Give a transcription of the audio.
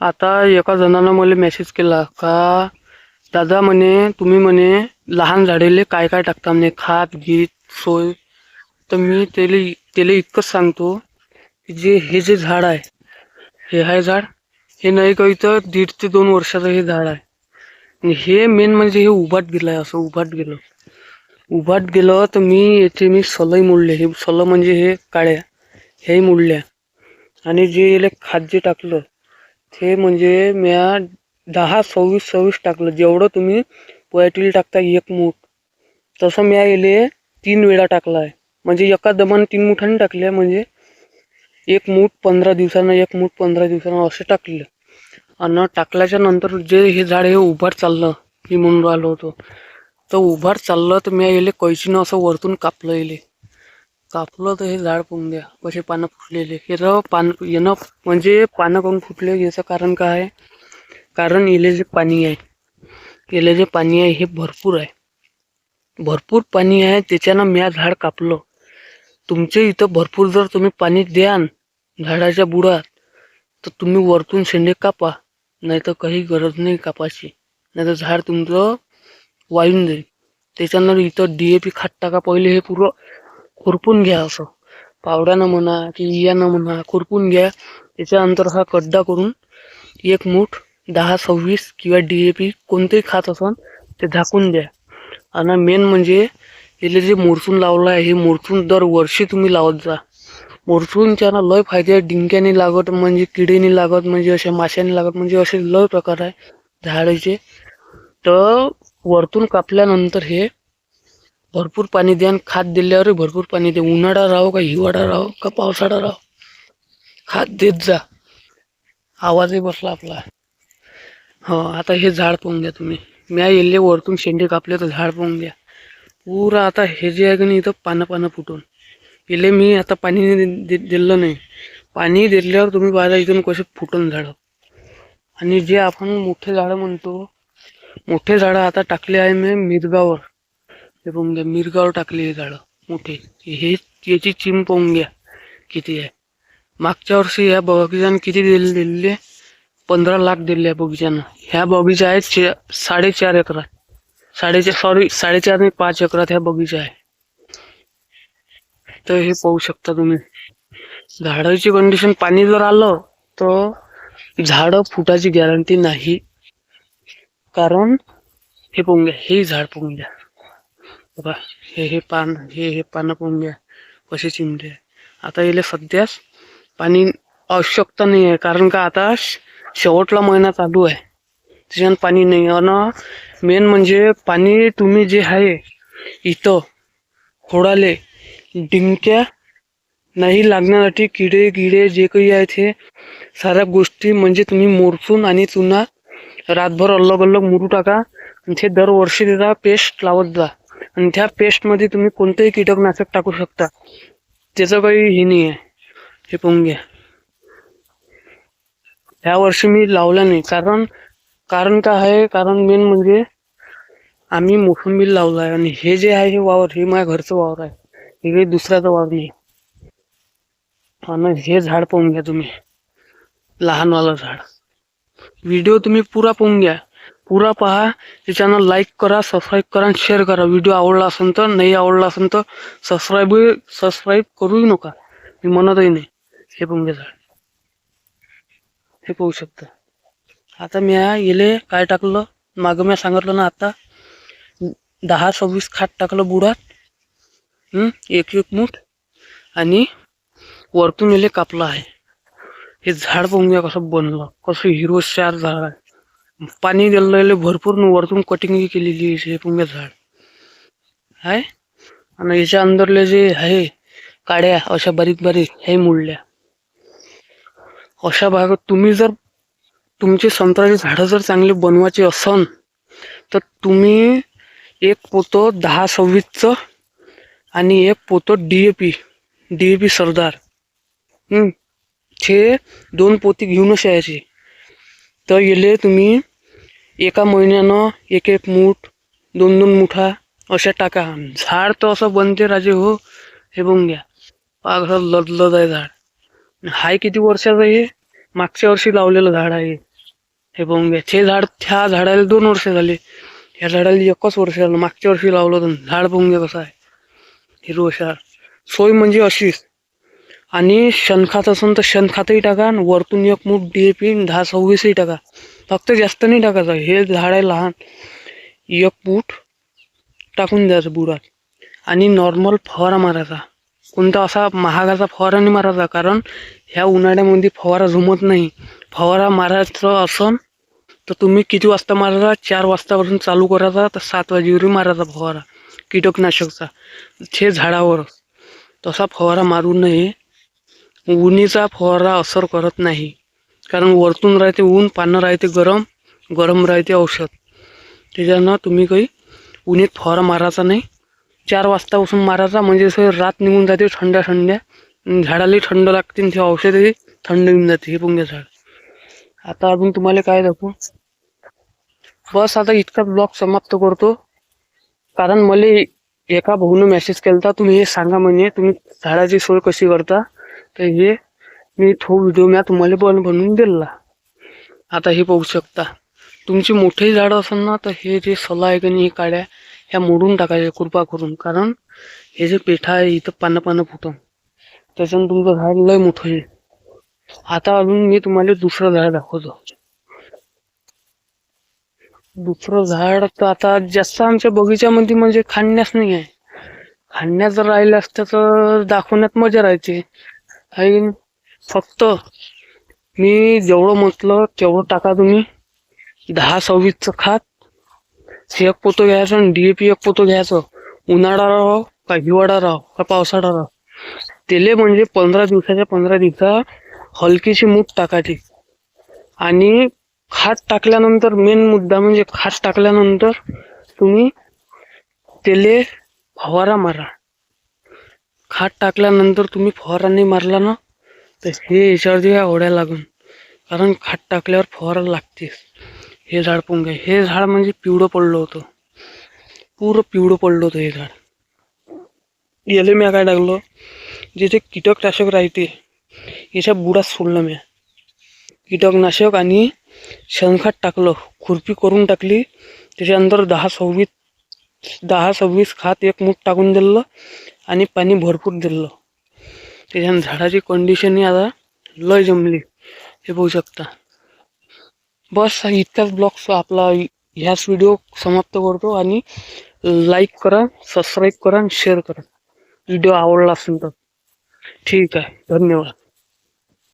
आता एका जणानं मला मेसेज केला का दादा म्हणे तुम्ही म्हणे लहान झाडेले काय काय टाकता म्हणे खात गीत सोय. तर मी त्याला त्याला इतकंच सांगतो की जे हे जे झाड आहे हे आहे झाड हे नाही काही तर दीड ते दोन वर्षाचं हे झाड आहे. आणि हे मेन म्हणजे हे उभाट गेलं आहे असं उभाट गेलं. उभाट गेलं तर मी याचे मी सलई मोडले. हे सल म्हणजे हे काळ्या हेही मोडल्या. आणि जे याला खाद्य टाकलं ते म्हणजे म्या दहा सव्वीस सव्वीस टाकलं. जेवढं तुम्ही पोयाटील टाकता एक मूठ. तसं म्या याले तीन वेळा टाकला आहे म्हणजे एका दमानं तीन मुठाने टाकले म्हणजे एक मूठ पंधरा दिवसानं एक मूठ पंधरा दिवसानं असं टाकलं. आणि टाकल्याच्या नंतर जे हे झाड हे उभार चाललं मी म्हणून राहिलो होतो. तर उभार चाललं तर मी याले कैचीनं असं वरतून कापलं येले कापलं तर हे झाड पाहून द्या कसे पानं फुटलेले हे तर पान येणं म्हणजे पानं काऊन फुटले याचं कारण काय आहे? कारण याले जे पाणी आहे. इले जे पाणी आहे हे भरपूर आहे. भरपूर पाणी आहे त्याच्यानं म्या झाड कापलं. तुमच्या इथं भरपूर जर तुम्ही पाणी द्यान झाडाच्या बुडात तर तुम्ही वरतून शेंडे कापा. नाही तर काही गरज नाही कापायची. नाही तर झाड तुमचं वाळून जाईल. त्याच्यानंतर इथं डी ए पी खात टाका पहिले हे पुरं. खुरपून घ्या असं. पावड्यानं म्हणा की इयानं म्हणा खुरपून घ्या. त्याच्यानंतर हा खड्डा करून एक मूठ दहा सव्वीस किंवा डी ए पी कोणतंही खात असन ते झाकून द्या. आणि मेन म्हणजे याला जे मोरचून लावलं आहे हे मोरचून दरवर्षी तुम्ही लावत जा. मोरचूनच्या ना लय फायदे आहे डिंक्याने लागत म्हणजे किडेने लागत म्हणजे असे माशाने लागत म्हणजे असे लय प्रकार आहे झाडाचे. तर वरतून कापल्यानंतर हे भरपूर पाणी द्या आणि खात दिल्यावर भरपूर पाणी द्या. उन्हाळा राहो का हिवाळा राहो का पावसाळा राहो खात देत जा. आवाजही बसला आपला. हो आता हे झाड पाहून घ्या तुम्ही. म्या येल्ले वरतून शेंडे कापले तर झाड पाहून घ्या. पुरा आता हे जे आहे की नाही इथं पानं पानं फुटून. येले मी आता पाणी दिलं नाही. पाणी दिल्यावर तुम्ही बघा इथून कसे फुटून झाडं. आणि जे आपण मोठे झाडं म्हणतो मोठे झाडं आता टाकले आहे मी मिरगावर. हे पाहून घ्या मिरगावर टाकले हे झाडं मोठे हे याची चिम पाहून घ्या किती आहे मागच्या वर्षी या बगीचानं किती दिले दिलेले पंधरा लाख दिले या बगीचानं ह्या बगीचा आहे चे साडेचार एकरात साडेचार सॉरी साडेचार आणि पाच एकरात ह्या बगीचा आहे तर हे पाहू शकता तुम्ही झाडाची कंडिशन पाणी जर आलं तर झाडं फुटाची गॅरंटी नाही कारण हे पाहून घ्या हे झाड पाहून घ्या बघा हे हे पान हे हे पानं पाहून घ्या. कसे चिमटे. आता याला सध्याच पाणी आवश्यकता नाही आहे कारण का आता श- शेवटला महिना चालू आहे. त्याच्यानं पाणी नाही. आणि मेन म्हणजे पाणी तुम्ही जे आहे इथं खोडाले डिंक्या नाही लागण्यासाठी किडे गिडे जे काही आहेत हे साऱ्या गोष्टी म्हणजे तुम्ही मोरसून आणि चुना रातभर अलग अलग मुरू टाका. आणि ते दरवर्षी त्याचा पेस्ट लावत जा. आणि त्या पेस्टमध्ये तुम्ही कोणतंही कीटकनाशक टाकू शकता. त्याचं काही हे नाही आहे. हे पाहून घ्या. ह्या वर्षी मी लावला नाही. कारण कारण काय आहे? कारण मेन म्हणजे आम्ही मोसंबी लावला आहे आणि हे जे आहे हे वावर हे माझ्या घरचं वावर आहे. हे काही दुसऱ्याचं वावर नाही. आणि हे झाड पाहून घ्या तुम्ही. लहानवालं झाड. व्हिडिओ तुम्ही पुरा पाहून घ्या. पुरा पहा. त्याच्यानं लाईक करा सबस्क्राईब करा आणि शेअर करा. व्हिडिओ आवडला असेल तर नाही आवडला असेल तर सबस्क्राईब सबस्क्राईब करूही नका. मी म्हणतही नाही. हे पाहून घ्या झाड हे पाहू शकता. आता मी येले काय टाकलं? मागं मी सांगितलं ना आता. दहा सव्वीस खाट टाकलं बुडात. एक एक मूठ. आणि वरतून येले कापलं आहे. हे झाड पाहून घ्या कसं बनलं. कसं हिरो चार झाड आहे. पाणी दिलेलं भरपूर वरतून कटिंग केलेली आहे झाड. आहे आणि याच्या अंदरले जे आहे काड्या अशा बारीक बारीक हे मुळल्या. अशा भागात तुम्ही जर तुमचे संत्र्याचे झाडं जर चांगले बनवायचे असन तर तुम्ही एक पोतो दहा सव्वीसचं आणि एक पोतो D A P D A P सरदार. हे दोन पोती घेऊनच यायचे. तर येले तुम्ही एका महिन्यानं एक एक मूठ दोन दोन मुठा अशा टाका. झाड तर असं बनते राजे हो हे बघून घ्या. पाघर लदलद आहे झाड. हाय किती वर्षाचं आहे हे? मागच्या वर्षी लावलेलं झाड आहे. हे बघून घ्या. हे झाड ह्या झाडाला दोन वर्ष झाले. ह्या झाडाला एकच वर्ष झालं. मागच्या वर्षी लावलं होतं. झाड बघून घ्या कसं आहे. हिरवशार सोय म्हणजे अशीच. आणि शेणखत असेल तर शेणखतही टाका आणि वरतून एक मूठ डी ए पी दहा सव्वीसही टाका. फक्त जास्त नाही टाकायचं. हे झाड आहे लहान. एक फूट टाकून द्यायचं बुरात आणि नॉर्मल फवारा मारायचा. कोणता असा महागाचा फवारा नाही मारायचा. कारण ह्या उन्हाळ्यामध्ये फवारा झुमत नाही. फवारा मारायचं असन तर तुम्ही किती वाजता मारायचा? चार वाजतापासून चालू करायचा तर सात वाजेवरी मारायचा फवारा. कीटकनाशकचा. हे झाडावर. तसा फवारा मारू नये. उन्हीचा फवारा असर करत नाही. कारण वरतून राहते ऊन पानं राहते गरम गरम राहते औषध. त्याच्यानं तुम्ही काही उन्हीत फवारा मारायचा नाही. चार वाजतापासून मारायचा म्हणजे असं रात निघून जाते थंड्या थंड्या. झाडालाही थंड लागते आणि ते औषधही थंड येऊन जाते हे पण घ्या झाड. आता अजून तुम्हाला काय दाखवू? बस आता इतका ब्लॉग समाप्त करतो. कारण मला एका भाऊनं मेसेज केलता तुम्ही हे सांगा म्हणे तुम्ही झाडाची सोय कशी करता? तर हे मी तो व्हिडिओ मी तुम्हाला पण बनवून दिला. आता हे पाहू शकता. तुमची मोठे झाडं असेल ना तर हे जे सला आहे की नाही हे काड्या ह्या मोडून टाकायच्या कृपा करून. कारण हे जे पेठा आहे इथं पानं पानं फुटून. त्याच्यानं तुमचं झाड लय मोठं आहे आता अजून मी तुम्हाला दुसरं झाड दाखवतो. दुसरं झाड तर आता जास्त आमच्या बगीच्यामध्ये म्हणजे खाण्यास नाही आहे. खाण्यात जर राहिलं असतं तर दाखवण्यात मजा राहायची. आणि फक्त मी जेवढं म्हटलं तेवढं टाका तुम्ही. दहा सव्वीसचं खात. एक पोतं घ्यायचं आणि डीएपी एक पोतं घ्यायचं. उन्हाळा राहो का हिवाळा राहो का पावसाळा राहो. तेले म्हणजे पंधरा दिवसाच्या पंधरा दिवसा हलकीशी मूग टाकायची. आणि खात टाकल्यानंतर मेन मुद्दा म्हणजे खात टाकल्यानंतर तुम्ही तेले फवारा मारा. खात टाकल्यानंतर तुम्ही फवारांनी मारला ना तर हे याच्यावरती काय ओढ्या लागून. कारण खात टाकल्यावर फवारा लागतेच. हे झाड पोंग हे झाड म्हणजे पिवळं पडलं होतं. पुरं पिवळं पडलं होतं हे झाड. याले मी काय टाकलं जिथे कीटकनाशक राहते याच्या बुडात सोडलं मी. कीटकनाशक आणि शेणखत टाकलं खुरपी करून टाकली त्याच्यानंतर दहा सव्वीस दहा सव्वीस खात एक मूठ टाकून दिलं आणि पाणी भरपूर दिलं. त्याच्यानं झाडाची कंडिशनही आता लय जमली. हे बघू शकता. बस हा इतकाच ब्लॉग आपला ह्याच व्हिडिओ समाप्त करतो आणि लाईक करा सबस्क्राईब करा आणि शेअर करा. व्हिडिओ आवडला असेल तर. ठीक आहे. धन्यवाद.